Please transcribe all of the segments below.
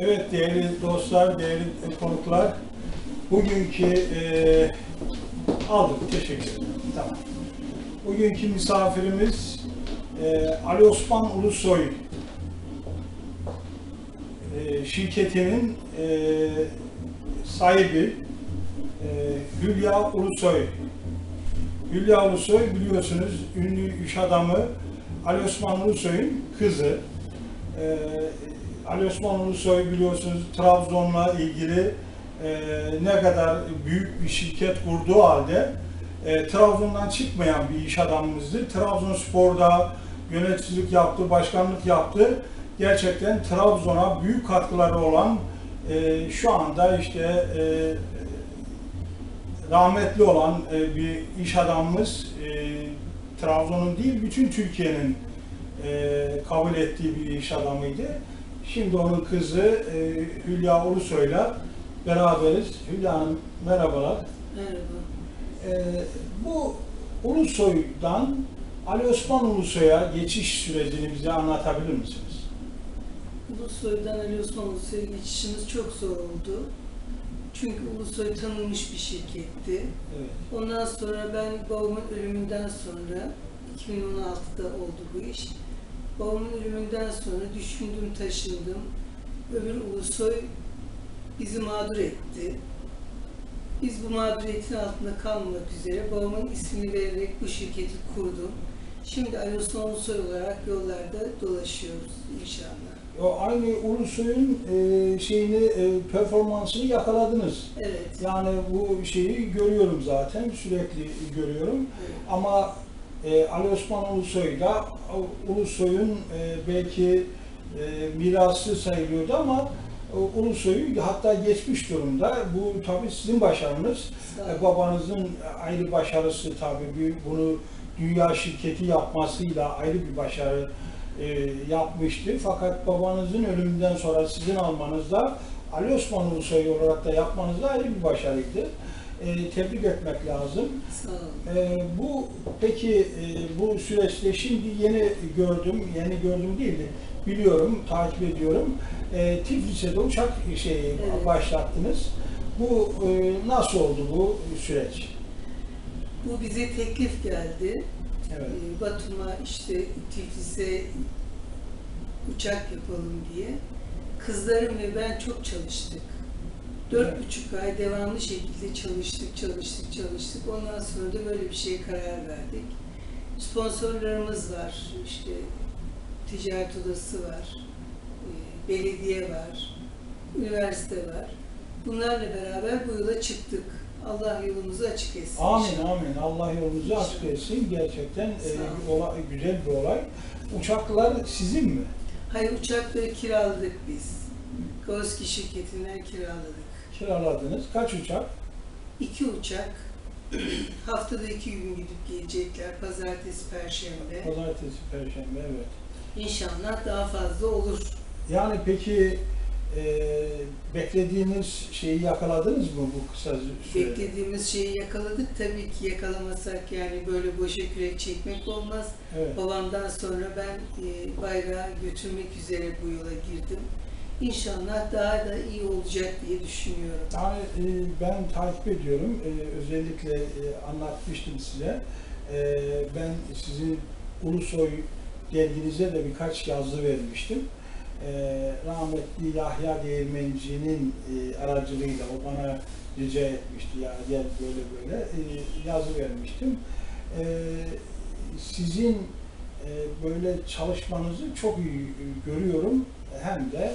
Evet değerli dostlar, değerli konuklar. Bugünkü e, aldık. Teşekkür ederim. Tamam. Bugünkü misafirimiz e, Ali Osman Ulusoy e, şirketinin e, sahibi e, Hülya Ulusoy. Hülya Ulusoy biliyorsunuz ünlü iş adamı Ali Osman Ulusoy'un kızı. Ee, Ali Osman Ulusoy biliyorsunuz Trabzon'la ilgili e, ne kadar büyük bir şirket kurduğu halde e, Trabzon'dan çıkmayan bir iş adamımızdı. Trabzonspor'da yöneticilik yaptı, başkanlık yaptı. Gerçekten Trabzon'a büyük katkıları olan e, şu anda işte e, rahmetli olan e, bir iş adamımız e, Trabzon'un değil bütün Türkiye'nin e, kabul ettiği bir iş adamıydı. Şimdi onun kızı e, Hülya Ulusoy'la beraberiz. Hülya Hanım merhabalar. Merhaba. E, bu Ulusoy'dan Ali Osman Ulusoy'a geçiş sürecini bize anlatabilir misiniz? Ulusoy'dan Ali Osman Ulusoy'a geçişimiz çok zor oldu. Çünkü Ulusoy tanınmış bir şirketti. Evet. Ondan sonra ben babamın ölümünden sonra, 2016'da oldu bu iş. Babamın ölümünden sonra düşündüm, taşındım. Öbür Ulusoy bizi mağdur etti. Biz bu mağduriyetin altında kalmamak üzere babamın ismini vererek bu şirketi kurdum. Şimdi Ali Osman Ulusoy olarak yollarda dolaşıyoruz inşallah. O aynı Ulusoy'un e, şeyini e, performansını yakaladınız. Evet. Yani bu şeyi görüyorum zaten sürekli görüyorum. evet. Ama e, Ali Osman Ulusoy da o Ulusoy'un e, belki e, mirası sayılıyordu ama o Ulusoy'u hatta geçmiş durumda. Bu tabii sizin başarınız. E, babanızın ayrı başarısı tabii bir, bunu dünya şirketi yapmasıyla ayrı bir başarı e, yapmıştı. Fakat babanızın ölümünden sonra sizin almanız da Ali Osman Ulusoy olarak da yapmanız da ayrı bir başarıydı. E, tebrik etmek lazım. Ee, bu peki e, bu süreçte şimdi yeni gördüm, yeni gördüm değil de biliyorum, takip ediyorum. E, Tiflis'e uçak şeyi Evet. başlattınız. Bu e, nasıl oldu bu süreç? Bu bize teklif geldi. Evet. Batum'a işte Tiflis'e uçak yapalım diye. Kızlarım ve ben çok çalıştık. Dört buçuk ay devamlı şekilde çalıştık, çalıştık, çalıştık. Ondan sonra da böyle bir şeye karar verdik. Sponsorlarımız var, işte ticaret odası var, e, belediye var, üniversite var. Bunlarla beraber bu yola çıktık. Allah yolumuzu açık etsin. Amin inşallah. amin. Allah yolunuzu açık etsin. Gerçekten e, olay, güzel bir olay. Uçaklar sizin mi? Hayır uçakları kiraladık biz. Goski şirketinden kiraladık. Kiraladınız. Kaç uçak? İki uçak. Haftada iki gün gidip gelecekler. Pazartesi, Perşembe. Pazartesi, Perşembe evet. İnşallah daha fazla olur. Yani peki e, beklediğiniz şeyi yakaladınız mı bu kısa sürede? Beklediğimiz şeyi yakaladık. Tabii ki yakalamasak yani böyle boşa kürek çekmek olmaz. Evet. Babamdan sonra ben e, bayrağı götürmek üzere bu yola girdim. İnşallah daha da iyi olacak diye düşünüyorum. Yani e, ben takip ediyorum. E, özellikle e, anlatmıştım size. E, ben sizin Ulusoy derginize de birkaç yazı vermiştim. E, rahmetli Yahya Değirmenci'nin e, aracılığıyla o bana rica etmişti ya gel böyle böyle e, yazı vermiştim. E, sizin e, böyle çalışmanızı çok iyi e, görüyorum. Hem de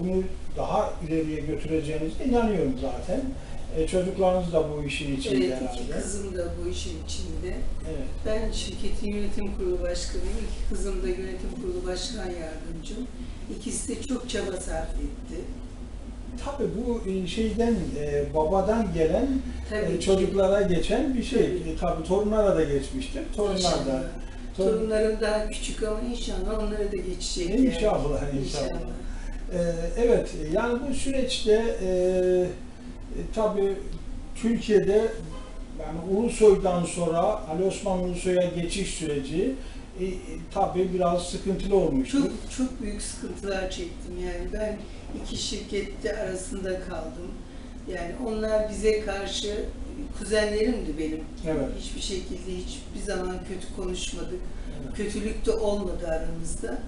bunu daha ileriye götüreceğinize inanıyorum zaten. E, çocuklarınız da bu işin içinde Evet, herhalde. kızım da bu işin içinde. Evet. Ben şirketin yönetim kurulu başkanıyım. İki kızım da yönetim kurulu başkan yardımcım. İkisi de çok çaba sarf etti. Tabii bu e, şeyden e, babadan gelen Tabii e, ki. çocuklara geçen bir şey. Tabii. E, tabii torunlara da geçmiştir. Torunlar İnşallah. da. Torun- Torunlarım daha küçük ama inşallah onlara da geçecek. yani. İnşallah, inşallah. E, evet, yani bu süreçte e, e, tabii Türkiye'de yani Ulusoy'dan sonra Ali Osman Ulusoy'a geçiş süreci e, e, tabii biraz sıkıntılı olmuştu. Çok çok büyük sıkıntılar çektim yani ben iki şirkette arasında kaldım. Yani onlar bize karşı kuzenlerimdi benim. Evet. Hiçbir şekilde hiçbir zaman kötü konuşmadık. Kötülük de olmadı aramızda.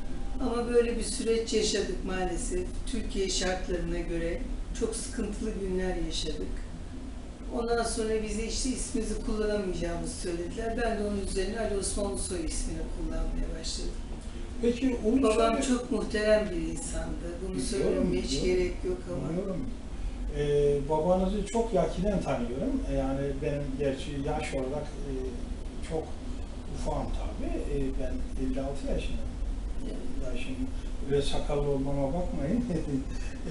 Ama böyle bir süreç yaşadık maalesef. Türkiye şartlarına göre çok sıkıntılı günler yaşadık. Ondan sonra bize işte ismimizi kullanamayacağımızı söylediler. Ben de onun üzerine Ali Osman Ulusoy ismini kullanmaya başladım. Peki Ulusoy... Babam çok muhterem bir insandı. Bunu Biliyorum, söylemeye hiç biliyorum. gerek yok ama. Anlıyorum. Ee, babanızı çok yakinen tanıyorum. E, Yani benim gerçi yaş olarak e, çok ufağım tabii. E, ben 56 yaşındayım. Ya şimdi böyle sakallı olmama bakmayın.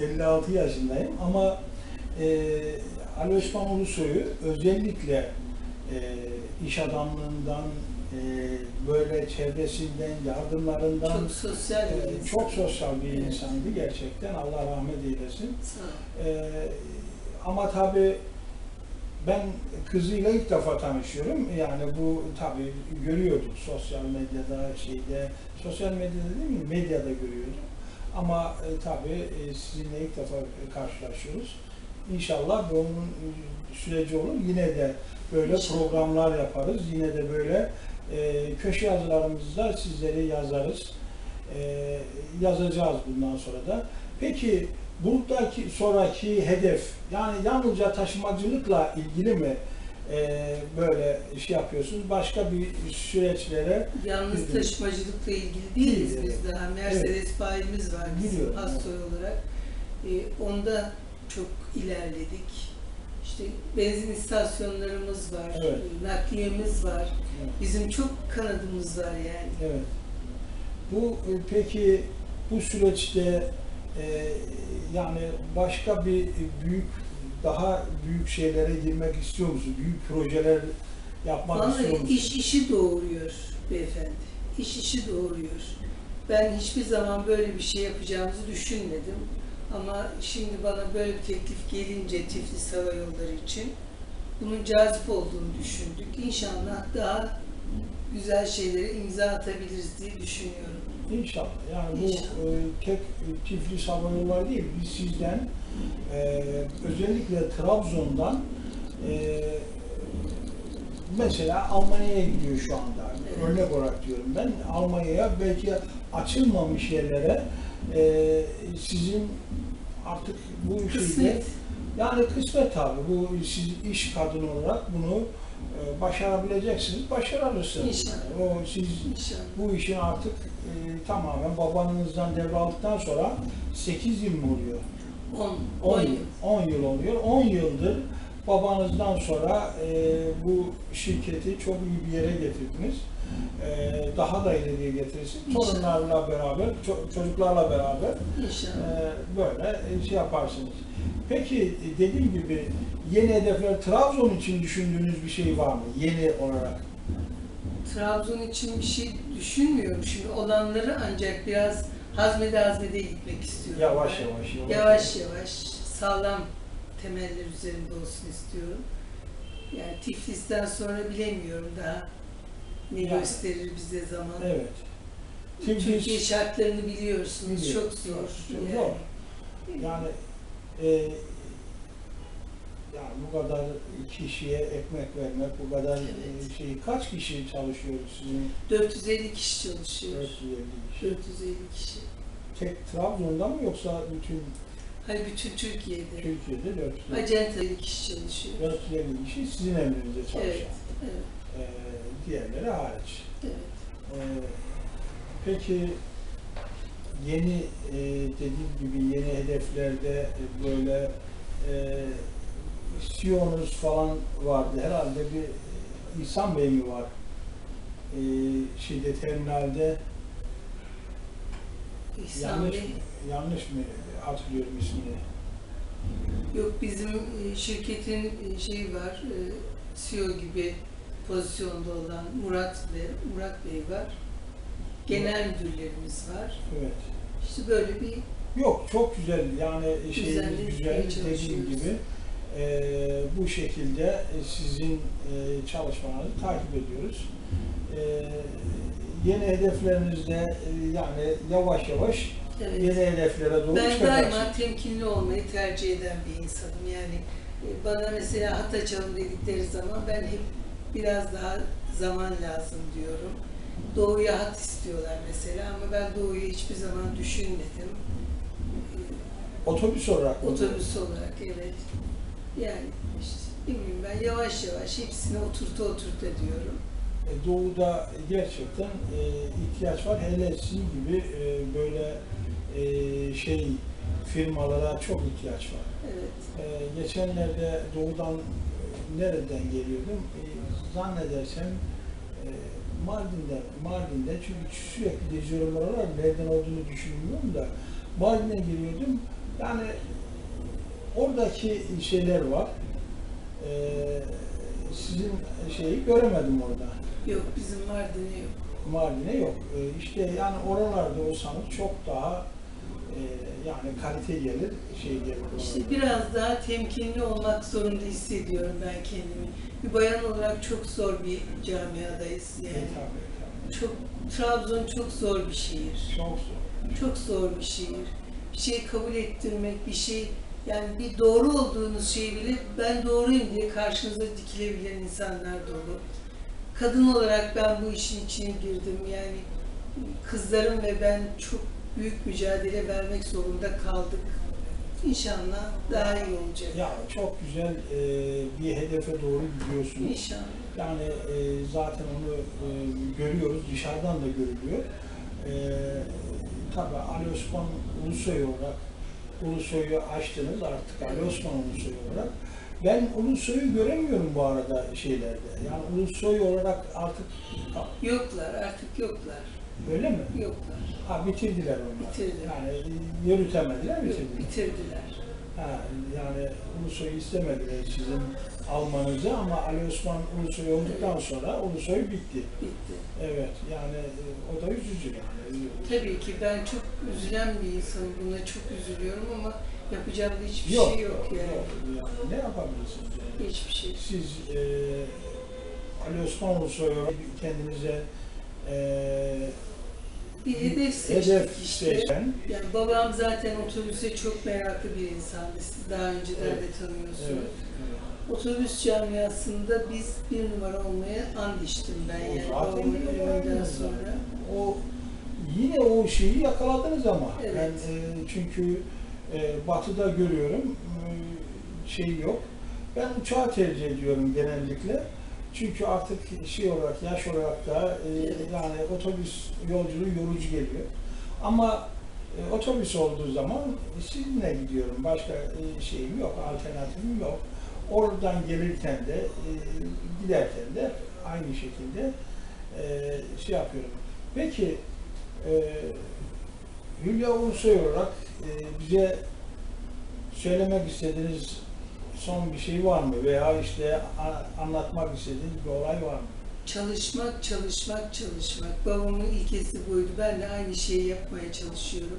56 yaşındayım ama e, Ali Osman Ulusoy'u özellikle e, iş adamlığından, e, böyle çevresinden, yardımlarından Çok sosyal bir e, insan. çok sosyal bir insandı gerçekten. Allah rahmet eylesin. Sağ ol. Ee, ama tabii ben kızıyla ilk defa tanışıyorum. Yani bu tabii görüyorduk sosyal medyada, şeyde, sosyal medyada değil mi? Medyada görüyorduk. Ama e, tabii e, sizinle ilk defa karşılaşıyoruz. İnşallah bunun e, süreci olur. Yine de böyle İnşallah. programlar yaparız. Yine de böyle e, köşe yazılarımızda sizleri yazarız. E, yazacağız bundan sonra da. Peki buradaki sonraki hedef yani yalnızca taşımacılıkla ilgili mi e, böyle şey yapıyorsunuz? Başka bir süreçlere Yalnız Bildim. taşımacılıkla ilgili değiliz Değil, biz daha. Mercedes bayimiz var bizim Astoy olarak. Ee, onda çok ilerledik. İşte benzin istasyonlarımız var, Evet. e, nakliyemiz var. Bizim çok kanadımız var yani. Evet. Bu e, peki bu süreçte e, yani başka bir büyük daha büyük şeylere girmek istiyor musunuz? Büyük projeler yapmak istiyor Vallahi musunuz? iş işi doğuruyor beyefendi. İş işi doğuruyor. Ben hiçbir zaman böyle bir şey yapacağımızı düşünmedim. Ama şimdi bana böyle bir teklif gelince Tiflis Hava Yolları için bunun cazip olduğunu düşündük. İnşallah daha güzel şeylere imza atabiliriz diye düşünüyorum. İnşallah. Yani bu e, tek Tiflis Hava Yolları değil. Biz sizden e, özellikle Trabzon'dan e, mesela Almanya'ya gidiyor şu anda. Örnek olarak diyorum ben. Almanya'ya belki açılmamış yerlere e, sizin artık bu şeyde yani kısmet tabi. Bu siz iş kadını olarak bunu e, başarabileceksiniz. Başarırsınız. İnşallah. O siz İnşallah. bu işin artık tamamen babanızdan devraldıktan sonra 8 yıl mı oluyor? 10, 10 10 yıl. yıl. 10 yıl oluyor. 10 yıldır babanızdan sonra e, bu şirketi çok iyi bir yere getirdiniz. E, daha da ileriye getirirsin. Torunlarla beraber, ço- çocuklarla beraber İnşallah. e, böyle e, şey yaparsınız. Peki e, dediğim gibi yeni hedefler Trabzon için düşündüğünüz bir şey var mı? Yeni olarak. Trabzon için bir şey düşünmüyorum. Şimdi olanları ancak biraz hazmede hazmede gitmek istiyorum. Yavaş Ben. yavaş. Yavaş yavaş sağlam temeller üzerinde olsun istiyorum. Yani Tiflis'ten sonra bilemiyorum daha ne Yani. gösterir bize zaman. Evet. Tiflis- Türkiye şartlarını biliyorsunuz. Biliyorum. Çok zor. Çok yani. zor. Yani e, yani bu kadar kişiye ekmek vermek, bu kadar Evet. e, şey kaç kişi çalışıyor sizin 450 kişi çalışıyor. 450 kişi? 450 kişi. Tek Trabzon'da mı yoksa bütün Hayır bütün Türkiye'de. Türkiye'de 450, Acenteli kişi çalışıyor. 450 kişi sizin emrinizde çalışan. Evet. Evet. E, diğerleri hariç. Evet. E, peki yeni e, dediğim gibi yeni hedeflerde böyle e, Siyonuz falan vardı. Herhalde bir e, İhsan Bey mi var? E, şeyde terminalde İhsan yanlış Bey. mı, yanlış mı hatırlıyorum ismini? Yok bizim e, şirketin e, şeyi var, CEO gibi pozisyonda olan Murat ve Murat Bey var. Genel müdürlerimiz var. Evet. İşte böyle bir Yok çok güzel yani Düzenli güzel dediğim gibi e, bu şekilde e, sizin e, çalışmalarınızı takip ediyoruz. E, yeni hedeflerinizde e, yani yavaş yavaş Evet. yeni hedeflere doğru Ben çıkacaksınız. daima temkinli olmayı tercih eden bir insanım. Yani e, bana mesela hat açalım dedikleri zaman ben hep biraz daha zaman lazım diyorum. Doğuya hat istiyorlar mesela ama ben doğuyu hiçbir zaman düşünmedim. Otobüs olarak mı? Otobüs olarak evet. Yani işte bilmiyorum ben yavaş yavaş hepsini oturta oturta diyorum. E, Doğu'da gerçekten e, ihtiyaç var. Hele sizin gibi e, böyle e, şey firmalara çok ihtiyaç var. Evet. E, geçenlerde Doğu'dan e, nereden geliyordum? E, zannedersem e, Mardin'den, Mardin'de çünkü sürekli geziyorum oralar, nereden olduğunu düşünmüyorum da Mardin'e geliyordum. Yani oradaki şeyler var. E, sizin şeyi göremedim orada. Yok bizim Mardin'e yok. Mardin'e yok. E, işte yani oralarda olsanız çok daha e, yani kalite gelir, şey gelir. İşte biraz daha temkinli olmak zorunda hissediyorum ben kendimi. Bir bayan olarak çok zor bir camiadayız E, yani. tabii, tabii. Çok Trabzon çok zor bir şehir. Çok zor. Çok zor bir şehir. Bir şey kabul ettirmek, bir şey yani bir doğru olduğunuz şeyi bile ben doğruyum diye karşınıza dikilebilen insanlar dolu. Kadın olarak ben bu işin içine girdim. Yani kızlarım ve ben çok büyük mücadele vermek zorunda kaldık. İnşallah daha iyi olacak. Ya çok güzel e, bir hedefe doğru gidiyorsunuz. İnşallah. Yani e, zaten onu e, görüyoruz, dışarıdan da görülüyor. E, tabii Ali Osman Ulusoy olarak Ulusoy'u açtınız artık Ali Osman Ulusoy olarak. Ben Ulusoy'u göremiyorum bu arada şeylerde. Yani Ulusoy olarak artık Yoklar, artık yoklar. öyle mi? Yoklar. Ha bitirdiler onlar. Bitirdiler. Yani yürütemediler, bitirdiler. bitirdiler. Ha, yani Ulusoy'u istemediler sizin almanızı ama Ali Osman Ulusoy olduktan sonra Ulusoy bitti. Bitti. Evet, yani e, o da üzücü yani. Tabii ki ben çok üzülen bir insanım. Buna çok üzülüyorum ama yapacağım da hiçbir Yok, şey yok yani. yani. Ne yapabilirsiniz yani? Hiçbir şey. Siz e, Ali Osman Ulusoy'a kendinize e, Bir hedef seçtik hedef işte. seçen, Yani babam zaten otobüse çok meraklı bir insandı. Siz daha önceden Evet. de tanıyorsunuz. evet, evet. Otobüs camiasında biz bir numara olmaya and içtim ben yani babamın ölümünden sonra. O yine o şeyi yakaladınız ama. Evet. Ben e, çünkü e, batıda görüyorum e, şey yok. Ben uçağı tercih ediyorum genellikle. Çünkü artık şey olarak, yaş olarak da e, yani otobüs yolculuğu yorucu geliyor. Ama e, otobüs olduğu zaman sizinle gidiyorum. Başka e, şeyim yok, alternatifim yok. Oradan gelirken de, e, giderken de aynı şekilde e, şey yapıyorum. Peki, e, Hülya Ulusoy olarak e, bize söylemek istediğiniz son bir şey var mı? Veya işte anlatmak istediğiniz bir olay var mı? Çalışmak, çalışmak, çalışmak. Babamın ilkesi buydu. Ben de aynı şeyi yapmaya çalışıyorum.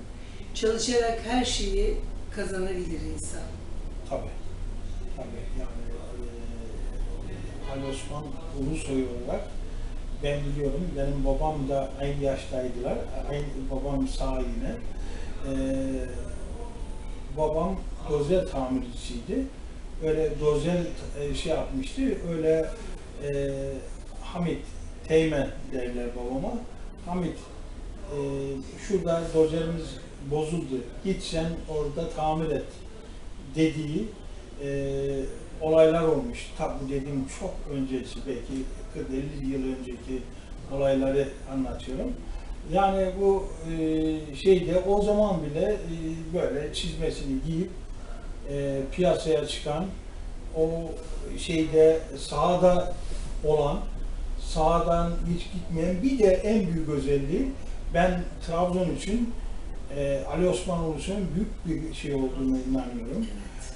Çalışarak her şeyi kazanabilir insan. Tabii. Tabii yani e, Ali Osman Ulusoy olarak ben biliyorum benim babam da aynı yaştaydılar. Aynı babam sağ yine. E, babam dozer tamircisiydi. Öyle dozer e, şey yapmıştı. Öyle e, Hamit Teğmen derler babama. Hamit e, şurada dozerimiz bozuldu. Git sen orada tamir et dediği e, olaylar olmuş. Tabi bu dediğim çok öncesi belki 40-50 yıl önceki olayları anlatıyorum. Yani bu e, şeyde o zaman bile e, böyle çizmesini giyip e, piyasaya çıkan o şeyde sahada olan sahadan hiç gitmeyen bir de en büyük özelliği ben Trabzon için e, Ali Osman Ulusoy'un büyük bir şey olduğunu inanıyorum.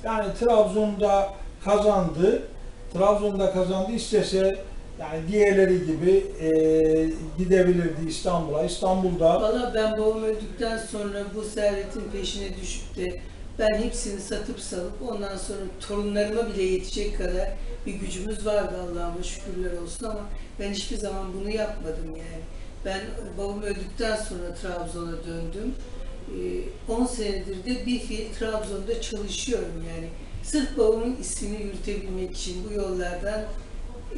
Yani Trabzon'da kazandı, Trabzon'da kazandı istese yani diğerleri gibi e, gidebilirdi İstanbul'a. İstanbul'da Valla ben babam öldükten sonra bu servetin peşine düşüp de ben hepsini satıp salıp ondan sonra torunlarıma bile yetecek kadar bir gücümüz vardı Allah'ıma şükürler olsun ama ben hiçbir zaman bunu yapmadım yani. Ben babam öldükten sonra Trabzon'a döndüm. 10 senedir de bir fiil Trabzon'da çalışıyorum yani. Sırf babamın ismini yürütebilmek için bu yollardan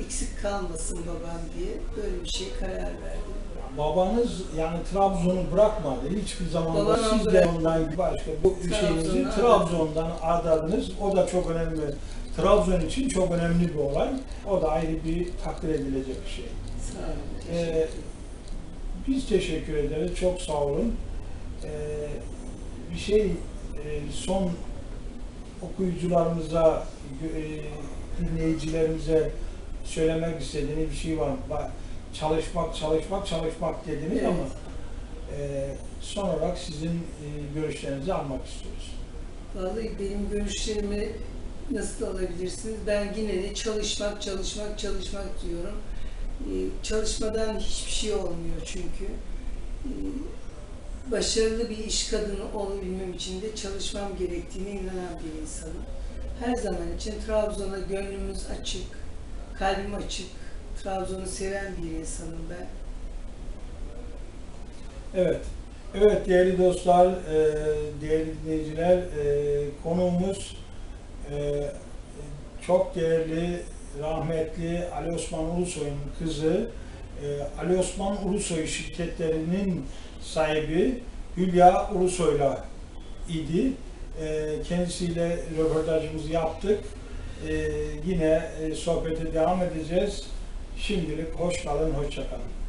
eksik kalmasın babam diye böyle bir şey karar verdim. Babanız yani Trabzon'u bırakmadı. Hiçbir zaman da Babam siz de bırak- ondan başka bu şeyinizi Trabzon'dan Trabzon'dan adadınız. O da çok önemli. Trabzon için çok önemli bir olay. O da ayrı bir takdir edilecek bir şey. Sağ olun. teşekkür Ee, biz teşekkür ederiz. Çok sağ olun. Ee, bir şey e, son okuyucularımıza, e, dinleyicilerimize söylemek istediğiniz bir şey var mı? Çalışmak, çalışmak, çalışmak dediniz Evet. ama e, son olarak sizin e, görüşlerinizi almak istiyoruz. Vallahi benim görüşlerimi nasıl alabilirsiniz? Ben yine de çalışmak, çalışmak, çalışmak diyorum. Ee, Çalışmadan hiçbir şey olmuyor çünkü. Ee, Başarılı bir iş kadını olabilmem için de çalışmam gerektiğine inanan bir insanım. Her zaman için Trabzon'a gönlümüz açık, kalbim açık. Trabzon'u seven bir insanım ben. Evet. Evet değerli dostlar, e, değerli dinleyiciler, e, konuğumuz e, çok değerli, rahmetli Ali Osman Ulusoy'un kızı, e, Ali Osman Ulusoy şirketlerinin sahibi Hülya Ulusoy'la idi. E, kendisiyle röportajımızı yaptık. E, yine e, sohbete devam edeceğiz. Şimdilik hoş kalın, hoşça kalın.